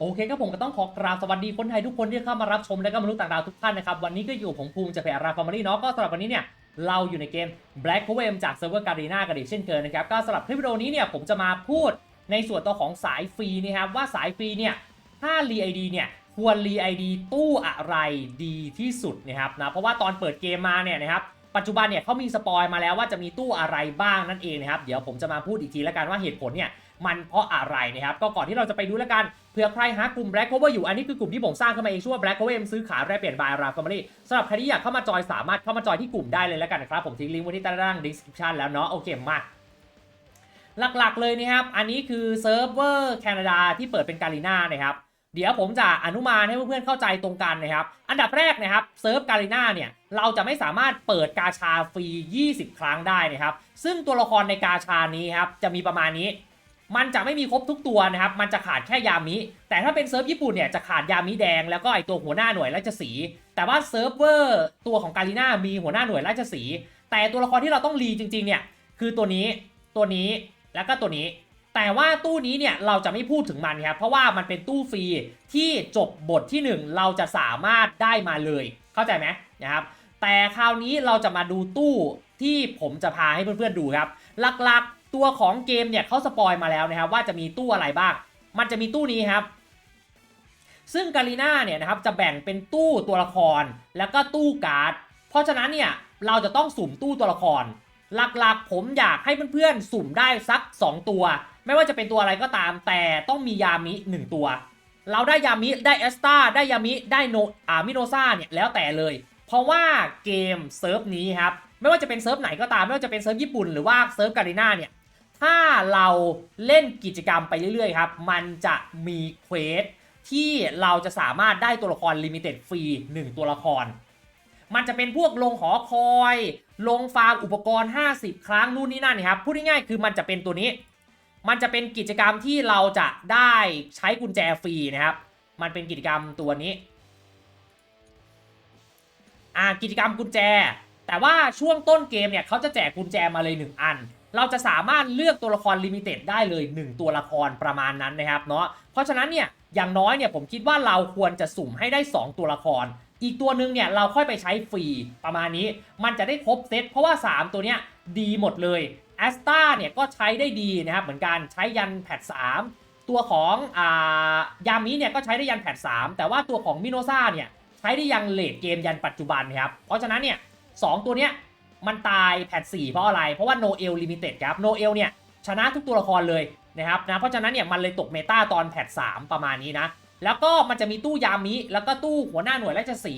โอเคครับผมก็ต้องขอกราบสวัสดีคนไทยทุกคนที่เข้ามารับชมและก็มนุษย์ต่างดาวทุกท่านนะครับ วันนี้ก็อยู่ผมภูมิจากเพจราฟาร์มารีเนาะก็สำหรับวันนี้เนี่ยเราอยู่ในเกม Black p o e m จากเซิร์ฟเวอร์การีนากันอีกเช่นเคยนะครับก็สำหรับคลิปวิดีโอนี้เนี่ยผมจะมาพูดในส่วนตัวของสายฟรีนะครับว่าสายฟรีเนี่ยถ้ารีไอดีเนี่ยควรรีไอดีตู้อะไรดีที่สุดนะครับนะเพราะว่าตอนเปิดเกมมาเนี่ยนะครับปัจจุบันเนี่ยเขามีสปอยมาแล้วว่าจะมีตู้อะไรบ้างนั่นเองนะครับเดี๋ยวผมจะมาพูดอีกทีแล้วกันว่าเหตุผลเนี่ย มันเพราะอะไรนะครับ ก็ก่อนที่เราจะไปดูแล้วกันเผื่อใครหากลุ่ม Black Cover อยู่ อันนี้คือกลุ่มที่ผมสร้างขึ้นมาเองชื่อว่า Black Cover ซื้อขายแลกเปลี่ยน by Ra Family สำหรับใครที่อยากเข้ามาจอยสามารถเข้ามาจอยที่กลุ่มได้เลยแล้วกันนะครับผมทิ้งลิงก์ไว้ที่ใต้ล่าง description แล้วเนาะโอเคมาหลักๆเลยนะครับ อันนี้คือเซิร์ฟเวอร์แคนาดาที่เปิดเป็นการีนานะครับ เดี๋ยวผมจะอนุมานให้เพื่อนๆเข้าใจตรงกันนะครับ อันดับแรกนะครับเซิร์ฟการีนาเนี่ยเราจะไม่สามารถเปิดกาชาฟรี 20 ครั้งได้นะครับ ซึ่งตัวละครในกาชานี้ครับจะมีประมาณนี้ มันจะไม่มีครบทุกตัวนะครับ มันจะขาดแค่ยามิ แต่ถ้าเป็นเซิร์ฟญี่ปุ่นเนี่ยจะขาดยามิแดงแล้วก็ไอตัวหัวหน้าหน่วยราชสี แต่ว่าเซิร์ฟเวอร์ตัวของการีนามีหัวหน้าหน่วยราชสี แต่ตัวละครที่เราต้องรีจริงๆเนี่ยคือตัวนี้ ตัวนี้ แล้วก็ตัวนี้ แต่ว่าตู้นี้เนี่ยเราจะไม่พูดถึงมันครับ เพราะว่ามันเป็นตู้ฟรีที่จบบทที่ 1 เราจะสามารถได้มาเลย เข้าใจไหมนะครับ แต่คราวนี้เราจะมาดูตู้ที่ผมจะพาให้เพื่อนๆดูครับ หลักๆ ตัวของเกมเนี่ยเขาสปอยมาแล้วนะครับว่าจะมีตู้อะไรบ้าง มันจะมีตู้นี้ครับ ซึ่งการีนาเนี่ยนะครับจะแบ่งเป็นตู้ตัวละครแล้วก็ตู้การ์ด เพราะฉะนั้นเนี่ยเราจะต้องสุ่มตู้ตัวละคร หลักๆผมอยากให้เพื่อนๆสุ่มได้สัก 2 ตัว ไม่ว่าจะเป็นตัวอะไรก็ตามแต่ต้องมียามิ 1 ตัว เราได้ยามิได้เอสตาได้ยามิได้โนอ่ามิโนซาเนี่ยแล้วแต่เลย เพราะว่าเกมเซิร์ฟนี้ครับไม่ว่าจะเป็นเซิร์ฟไหนก็ตามไม่ว่าจะเป็นเซิร์ฟญี่ปุ่นหรือว่าเซิร์ฟการีนาเนี่ย ถ้าเราเล่นกิจกรรมไปเรื่อยๆครับ มันจะมีเควสที่เราจะสามารถได้ตัวละครลิมิเต็ดฟรี1 ตัวละคร มันจะเป็นพวกลงหอคอย ลงฟาร์มอุปกรณ์ 50 ครั้งนู่นนี่นั่นครับพูดง่ายๆคือมันจะเป็นตัวนี้ มันจะเป็นกิจกรรมที่เราจะได้ใช้กุญแจฟรีนะครับ มันเป็นกิจกรรมตัวนี้อ่ากิจกรรมกุญแจ แต่ว่าช่วงต้นเกมเนี่ยเขาจะแจกกุญแจมาเลย 1 อัน เราจะสามารถเลือกตัวละครลิมิเต็ดได้เลย 1 ตัวละครประมาณนั้นนะครับเนาะเพราะฉะนั้นเนี่ยอย่างน้อยเนี่ยผมคิดว่าเราควรจะสุ่มให้ได้ 2 ตัวละคร อีกตัวหนึ่งเนี่ยเราค่อยไปใช้ฟรีประมาณนี้ มันจะได้ครบเซตเพราะว่า 3 ตัวเนี้ยดีหมดเลยแอสตาเนี่ยก็ใช้ได้ดีนะครับเหมือนกันใช้ยันแพท3ตัวของอายามิเนี่ยก็ใช้ได้ยันแพท3แต่ว่าตัวของมิโนซาเนี่ยใช้ได้ยังเลดเกมยันปัจจุบันครับเพราะฉะนั้นเนี่ยสองตัวเนี้ย มันตายแพท4เพราะอะไร เพราะว่าโนเอลลิมิเต็ดครับโนเอลเนี่ยชนะทุกตัวละครเลยนะครับนะเพราะฉะนั้นเนี่ยมันเลยตกเมตาตอนแพท3ประมาณนี้นะ แล้วก็มันจะมีตู้ยามิ แล้วก็ตู้หัวหน้าหน่วยราชสี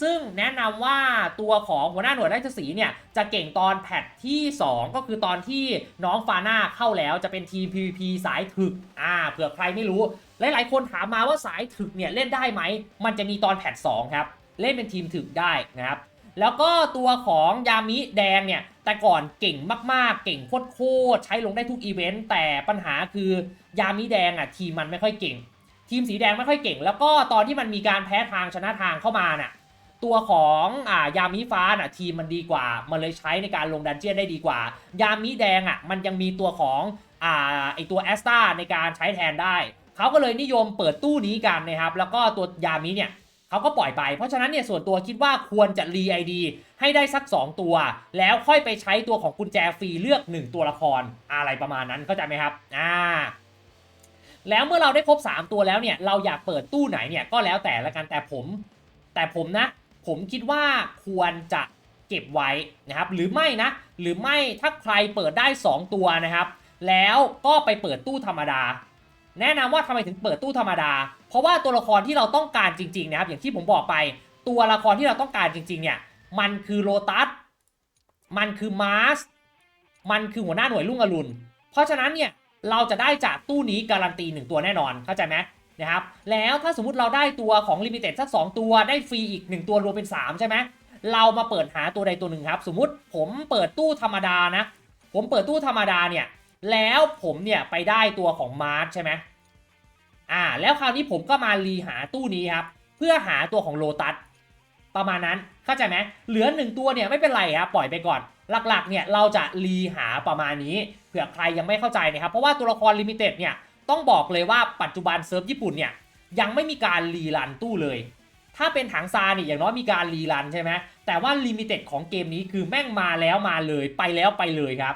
ซึ่งแนะนำว่าตัวของหัวหน้าหน่วยราชสีเนี่ยจะเก่งตอนแพทที่ 2 ก็คือตอนที่น้องฟาน่าเข้าแล้วจะเป็นทีม PVP สายถึกอ่าเผื่อใครไม่รู้ หลายๆ คนถามมาว่าสายถึกเนี่ยเล่นได้ไหม มันจะมีตอนแพท2ครับเล่นเป็นทีมถึกได้นะครับ แล้วก็ตัวของยามิแดงเนี่ย แต่ก่อนเก่งมากๆ เก่งโคตรๆใช้ลงได้ทุกอีเวนต์แต่ปัญหาคือยามิแดงอะทีมมันไม่ค่อยเก่ง ทีมสีแดงไม่ค่อยเก่ง แล้วก็ตอนที่มันมีการแพ้ทางชนะทางเข้ามาน่ะตัวของอ่ายามิฟ้าน่ะทีมมันดีกว่า มันเลยใช้ในการลงดันเจียนได้ดีกว่า ยามิแดงอะมันยังมีตัวของอ่าไอตัวแอสตาในการใช้แทนได้ เขาก็เลยนิยมเปิดตู้นี้กันนะครับแล้วก็ตัวยามิเนี่ย เขาก็ปล่อยไป เพราะฉะนั้นเนี่ยส่วนตัวคิดว่าควรจะรีไอดีให้ได้สัก 2 ตัว แล้วค่อยไปใช้ตัวของกุญแจฟรีเลือก 1 ตัวละครอะไรประมาณนั้นเข้าใจไหมครับอ่าแล้วเมื่อเราได้ครบ 3 ตัวแล้วเนี่ยเราอยากเปิดตู้ไหนเนี่ยก็แล้วแต่ละกันแต่ผม แต่ผมนะ ผมคิดว่าควรจะเก็บไว้นะครับหรือไม่นะ หรือไม่ถ้าใครเปิดได้ 2 ตัวนะครับ แล้วก็ไปเปิดตู้ธรรมดา แนะนำว่าทำไมถึงเปิดตู้ธรรมดา เพราะว่าตัวละครที่เราต้องการจริงๆนะครับ อย่างที่ผมบอกไป ตัวละครที่เราต้องการจริงๆเนี่ย มันคือโลตัส มันคือมาร์ส มันคือหัวหน้าหน่วยลุ่งอรุณ เพราะฉะนั้นเนี่ยเราจะได้จากตู้นี้การันตีหนึ่งตัวแน่นอน เข้าใจไหมนะครับ แล้วถ้าสมมติเราได้ตัวของลิมิเต็ดสัก 2 ตัว ได้ฟรีอีก 1 ตัวรวมเป็น 3 ใช่ไหม เรามาเปิดหาตัวใดตัวหนึ่งครับ สมมุติผมเปิดตู้ธรรมดานะ ผมเปิดตู้ธรรมดาเนี่ย แล้วผมเนี่ยไปได้ตัวของมาร์สใช่ไหมอ่า แล้วคราวนี้ผมก็มารีหาตู้นี้ครับ เพื่อหาตัวของโลตัสประมาณนั้นเข้าใจไหมเหลือหนึ่งตัวเนี่ยไม่เป็นไรครับปล่อยไปก่อน หลักๆเนี่ยเราจะรีหาประมาณนี้เผื่อใครยังไม่เข้าใจนะครับ เพราะว่าตัวละครลิมิเต็ดเนี่ยต้องบอกเลยว่าปัจจุบันเซิร์ฟญี่ปุ่นเนี่ยยังไม่มีการรีรันตู้เลย ถ้าเป็นถังซาเนี่ยอย่างน้อยมีการรีรันใช่ไหมแต่ว่าลิมิเต็ดของเกมนี้คือแม่งมาแล้วมาเลยไปแล้วไปเลยครับ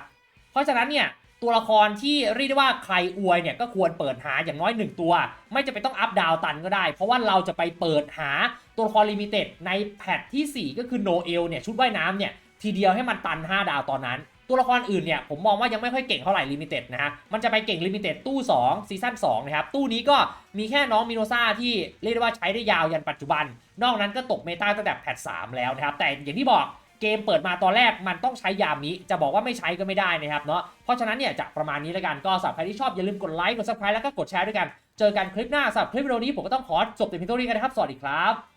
เพราะฉะนั้นเนี่ย ตัวละครที่เรียกได้ว่าใครอวยเนี่ยก็ควรเปิดหาอย่างน้อย 1 ตัว ไม่จะไปนต้องอัพดาวตันก็ได้ เพราะว่าเราจะไปเปิดหาตัวละครลิมิเต็ดในแพทที่ 4 ก็คือโนเอลเนี่ยชุดว่ายน้ำเนี่ยทีเดียวให้มันตัน 5 ดาวตอนนั้น ตัวละครอื่นเนี่ยผมมองว่ายังไม่ค่อยเก่งเท่าไหร่ลิมิเต็ดนะฮะมันจะไปเก่งลิมิเต็ดตู้2ซีซั่น2นะครับตู้นี้ก็มีแค่น้องมิโนซาที่เรียกได้ว่าใช้ได้ยาวยันปัจจุบัน นอกนั้นก็ตกเมตาตั้งแต่แพท3แล้วนะครับแต่อย่างที่บอก เกมเปิดมาตอนแรกมันต้องใช้ยามิ จะบอกว่าไม่ใช้ก็ไม่ได้นะครับเนาะเพราะฉะนั้นเนี่ยจะประมาณนี้แล้วกันก็สำหรับใครที่ชอบอย่าลืมกดไลค์กดซับสไครต์แล้วก็กดแชร์ด้วยกัน เจอกันคลิปหน้าสำหรับคลิปวิดีโอนี้ผมก็ต้องขอจบแต่เพียงเท่านี้กันนะครับสวัสดีครับ